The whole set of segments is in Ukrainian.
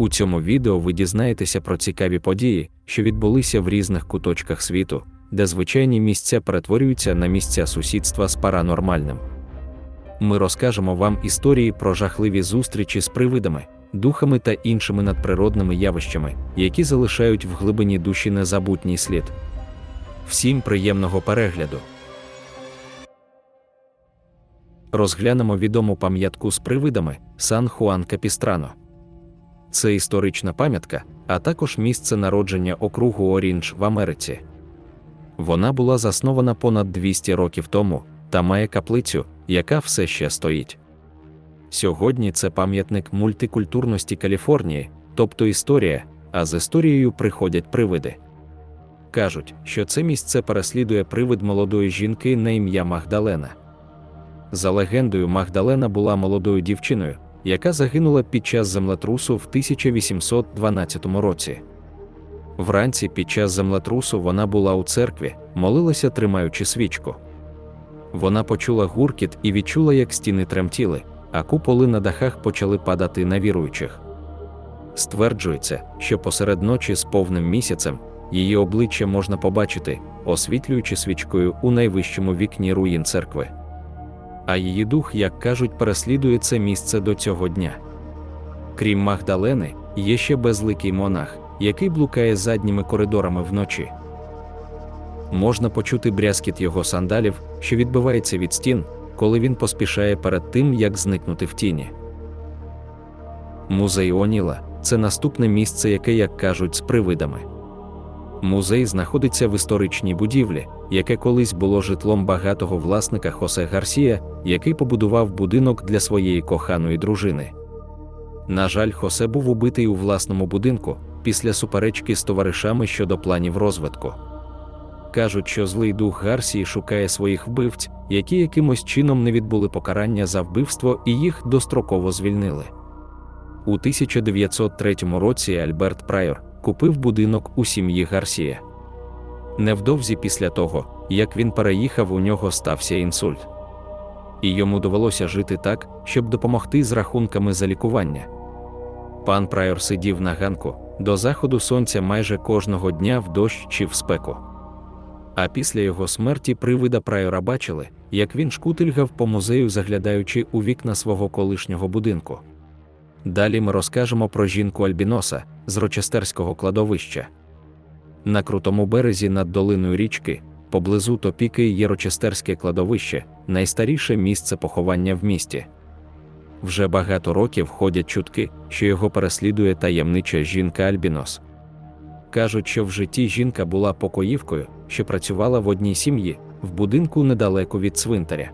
У цьому відео ви дізнаєтеся про цікаві події, що відбулися в різних куточках світу, де звичайні місця перетворюються на місця сусідства з паранормальним. Ми розкажемо вам історії про жахливі зустрічі з привидами, духами та іншими надприродними явищами, які залишають в глибині душі незабутній слід. Всім приємного перегляду! Розглянемо відому пам'ятку з привидами Сан Хуан Капістрано. Це історична пам'ятка, а також місце народження округу Орінж в Америці. Вона була заснована понад 200 років тому та має каплицю, яка все ще стоїть. Сьогодні це пам'ятник мультикультурності Каліфорнії, тобто історія, а з історією приходять привиди. Кажуть, що це місце переслідує привид молодої жінки на ім'я Магдалена. За легендою, Магдалена була молодою дівчиною, яка загинула під час землетрусу в 1812 році. Вранці під час землетрусу вона була у церкві, молилася, тримаючи свічку. Вона почула гуркіт і відчула, як стіни тремтіли, а куполи на дахах почали падати на віруючих. Стверджується, що посеред ночі з повним місяцем її обличчя можна побачити, освітлюючи свічкою у найвищому вікні руїн церкви. А її дух, як кажуть, переслідує це місце до цього дня. Крім Магдалени, є ще безликий монах, який блукає задніми коридорами вночі. Можна почути брязкіт його сандалів, що відбивається від стін, коли він поспішає перед тим, як зникнути в тіні. Музей Оніла це наступне місце, яке, як кажуть, з привидами. Музей знаходиться в історичній будівлі, яке колись було житлом багатого власника Хосе Гарсія, який побудував будинок для своєї коханої дружини. На жаль, Хосе був убитий у власному будинку після суперечки з товаришами щодо планів розвитку. Кажуть, що злий дух Гарсії шукає своїх вбивць, які якимось чином не відбули покарання за вбивство і їх достроково звільнили. У 1903 році Альберт Прайор купив будинок у сім'ї Гарсія. Невдовзі після того, як він переїхав, у нього стався інсульт. І йому довелося жити так, щоб допомогти з рахунками за лікування. Пан Прайор сидів на ганку до заходу сонця майже кожного дня в дощ чи в спеку. А після його смерті привида Прайора бачили, як він шкутильгав по музею, заглядаючи у вікна свого колишнього будинку. Далі ми розкажемо про жінку Альбіноса з Рочестерського кладовища. На крутому березі над долиною річки, поблизу топіки є Рочестерське кладовище, найстаріше місце поховання в місті. Вже багато років ходять чутки, що його переслідує таємнича жінка Альбінос. Кажуть, що в житті жінка була покоївкою, що працювала в одній сім'ї, в будинку недалеко від цвинтаря.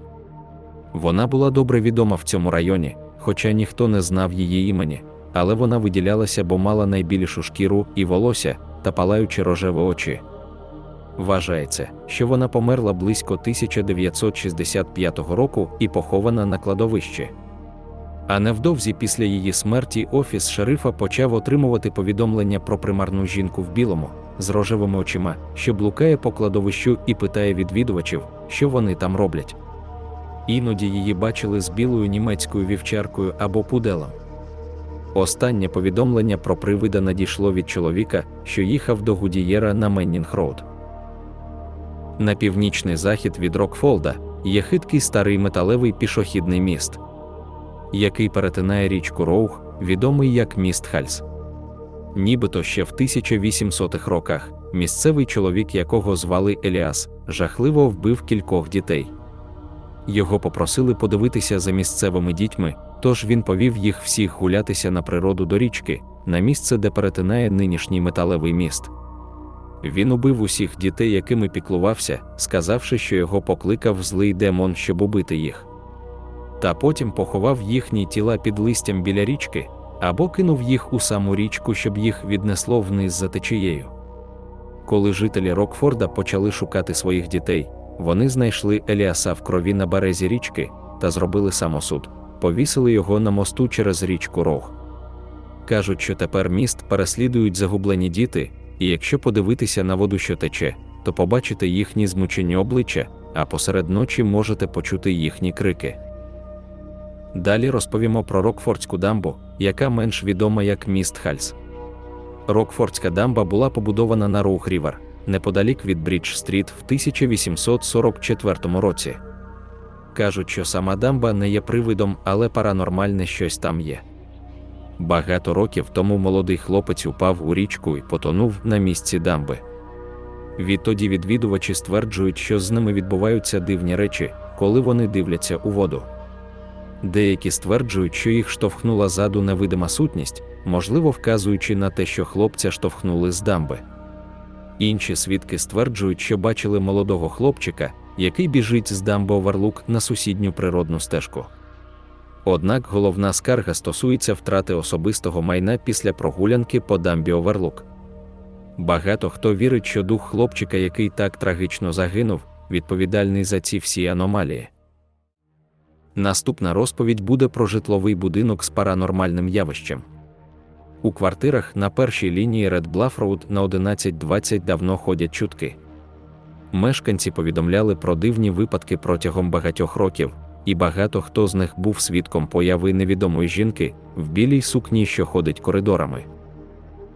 Вона була добре відома в цьому районі, хоча ніхто не знав її імені, але вона виділялася, бо мала найбільшу шкіру і волосся та палаючи рожеві очі. Вважається, що вона померла близько 1965 року і похована на кладовищі. А невдовзі після її смерті офіс шерифа почав отримувати повідомлення про примарну жінку в білому з рожевими очима, що блукає по кладовищу і питає відвідувачів, що вони там роблять. Іноді її бачили з білою німецькою вівчаркою або пуделом. Останнє повідомлення про привида надійшло від чоловіка, що їхав до Гудієра на Меннінг-Роуд. На північний захід від Рокфолда є хиткий старий металевий пішохідний міст, який перетинає річку Роух, відомий як міст Хальс. Нібито ще в 1800-х роках місцевий чоловік, якого звали Еліас, жахливо вбив кількох дітей. Його попросили подивитися за місцевими дітьми, тож він повів їх всіх гулятися на природу до річки, на місце, де перетинає нинішній металевий міст. Він убив усіх дітей, якими піклувався, сказавши, що його покликав злий демон, щоб убити їх. Та потім поховав їхні тіла під листям біля річки або кинув їх у саму річку, щоб їх віднесло вниз за течією. Коли жителі Рокфорда почали шукати своїх дітей, вони знайшли Еліаса в крові на березі річки та зробили самосуд, повісили його на мосту через річку Рог. Кажуть, що тепер міст переслідують загублені діти, і якщо подивитися на воду, що тече, то побачите їхні змучені обличчя, а посеред ночі можете почути їхні крики. Далі розповімо про Рокфордську дамбу, яка менш відома як міст Хальс. Рокфордська дамба була побудована на Роух-Рівер, неподалік від Брідж-стріт в 1844 році. Кажуть, що сама дамба не є привидом, але паранормальне щось там є. Багато років тому молодий хлопець упав у річку і потонув на місці дамби. Відтоді відвідувачі стверджують, що з ними відбуваються дивні речі, коли вони дивляться у воду. Деякі стверджують, що їх штовхнула заду невидима сутність, можливо, вказуючи на те, що хлопця штовхнули з дамби. Інші свідки стверджують, що бачили молодого хлопчика, який біжить з дамби Оверлук на сусідню природну стежку. Однак головна скарга стосується втрати особистого майна після прогулянки по дамбі Оверлук. Багато хто вірить, що дух хлопчика, який так трагічно загинув, відповідальний за ці всі аномалії. Наступна розповідь буде про житловий будинок з паранормальним явищем. У квартирах на першій лінії Red Bluff Road на 11.20 давно ходять чутки. Мешканці повідомляли про дивні випадки протягом багатьох років, і багато хто з них був свідком появи невідомої жінки в білій сукні, що ходить коридорами.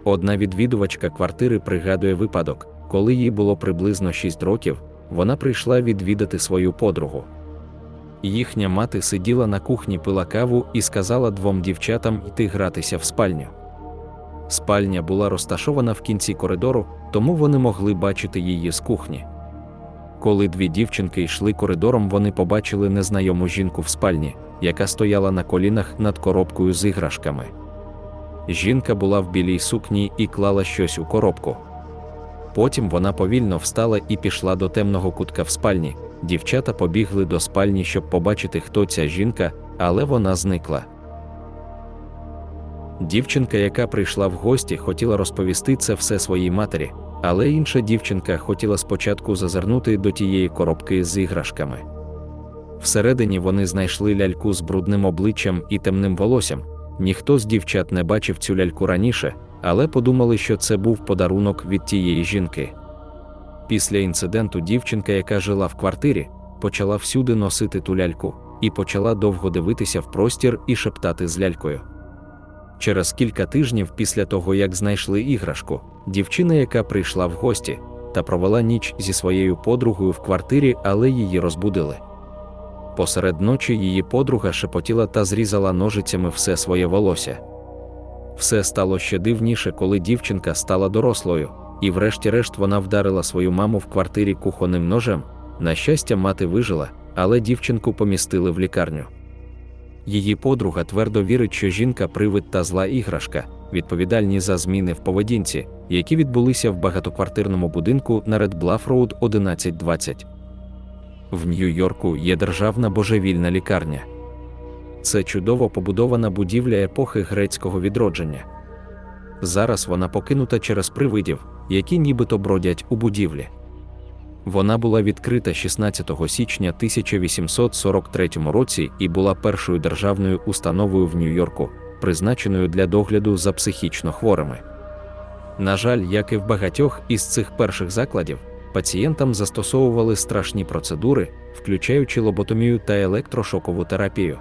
Одна відвідувачка квартири пригадує випадок, коли їй було приблизно 6 років, вона прийшла відвідати свою подругу. Їхня мати сиділа на кухні пила каву і сказала двом дівчатам йти гратися в спальню. Спальня була розташована в кінці коридору, тому вони могли бачити її з кухні. Коли дві дівчинки йшли коридором, вони побачили незнайому жінку в спальні, яка стояла на колінах над коробкою з іграшками. Жінка була в білій сукні і клала щось у коробку. Потім вона повільно встала і пішла до темного кутка в спальні. Дівчата побігли до спальні, щоб побачити, хто ця жінка, але вона зникла. Дівчинка, яка прийшла в гості, хотіла розповісти це все своїй матері, але інша дівчинка хотіла спочатку зазирнути до тієї коробки з іграшками. Всередині вони знайшли ляльку з брудним обличчям і темним волоссям. Ніхто з дівчат не бачив цю ляльку раніше, але подумали, що це був подарунок від тієї жінки. Після інциденту дівчинка, яка жила в квартирі, почала всюди носити ту ляльку і почала довго дивитися в простір і шептати з лялькою. Через кілька тижнів після того, як знайшли іграшку, дівчина, яка прийшла в гості, та провела ніч зі своєю подругою в квартирі, але її розбудили. Посеред ночі її подруга шепотіла та зрізала ножицями все своє волосся. Все стало ще дивніше, коли дівчинка стала дорослою, і, врешті-решт, вона вдарила свою маму в квартирі кухонним ножем. На щастя, мати вижила, але дівчинку помістили в лікарню. Її подруга твердо вірить, що жінка привид та зла іграшка, відповідальні за зміни в поведінці, які відбулися в багатоквартирному будинку на Red Bluff Road 1120. В Нью-Йорку є державна божевільна лікарня. Це чудово побудована будівля епохи грецького відродження. Зараз вона покинута через привидів, які нібито бродять у будівлі. Вона була відкрита 16 січня 1843 році і була першою державною установою в Нью-Йорку, призначеною для догляду за психічно хворими. На жаль, як і в багатьох із цих перших закладів, пацієнтам застосовували страшні процедури, включаючи лоботомію та електрошокову терапію.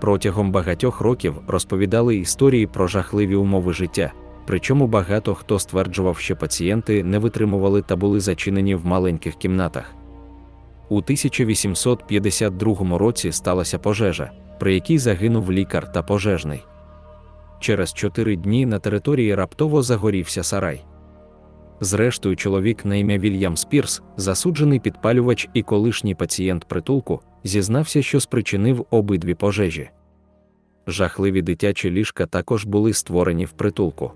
Протягом багатьох років розповідали історії про жахливі умови життя, причому багато хто стверджував, що пацієнти не витримували та були зачинені в маленьких кімнатах. У 1852 році сталася пожежа, при якій загинув лікар та пожежний. Через чотири дні на території раптово загорівся сарай. Зрештою, чоловік на ім'я Вільям Спірс, засуджений підпалювач і колишній пацієнт притулку, зізнався, що спричинив обидві пожежі. Жахливі дитячі ліжка також були створені в притулку.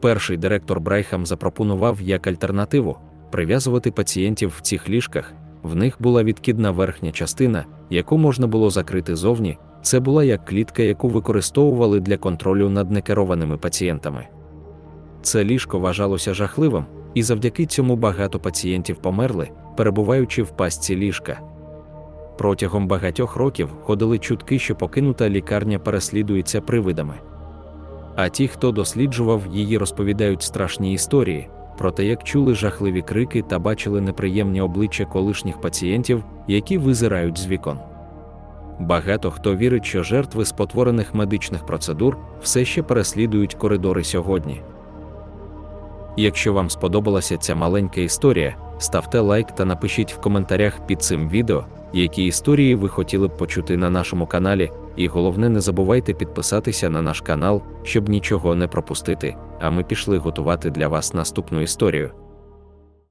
Перший директор Брайхам запропонував як альтернативу прив'язувати пацієнтів в цих ліжках. В них була відкидна верхня частина, яку можна було закрити зовні. Це була як клітка, яку використовували для контролю над некерованими пацієнтами. Це ліжко вважалося жахливим, і завдяки цьому багато пацієнтів померли, перебуваючи в пастці ліжка. Протягом багатьох років ходили чутки, що покинута лікарня переслідується привидами. А ті, хто досліджував її, розповідають страшні історії про те, як чули жахливі крики та бачили неприємні обличчя колишніх пацієнтів, які визирають з вікон. Багато хто вірить, що жертви спотворених медичних процедур все ще переслідують коридори сьогодні. Якщо вам сподобалася ця маленька історія, ставте лайк та напишіть в коментарях під цим відео, які історії ви хотіли б почути на нашому каналі, і головне, не забувайте підписатися на наш канал, щоб нічого не пропустити. А ми пішли готувати для вас наступну історію.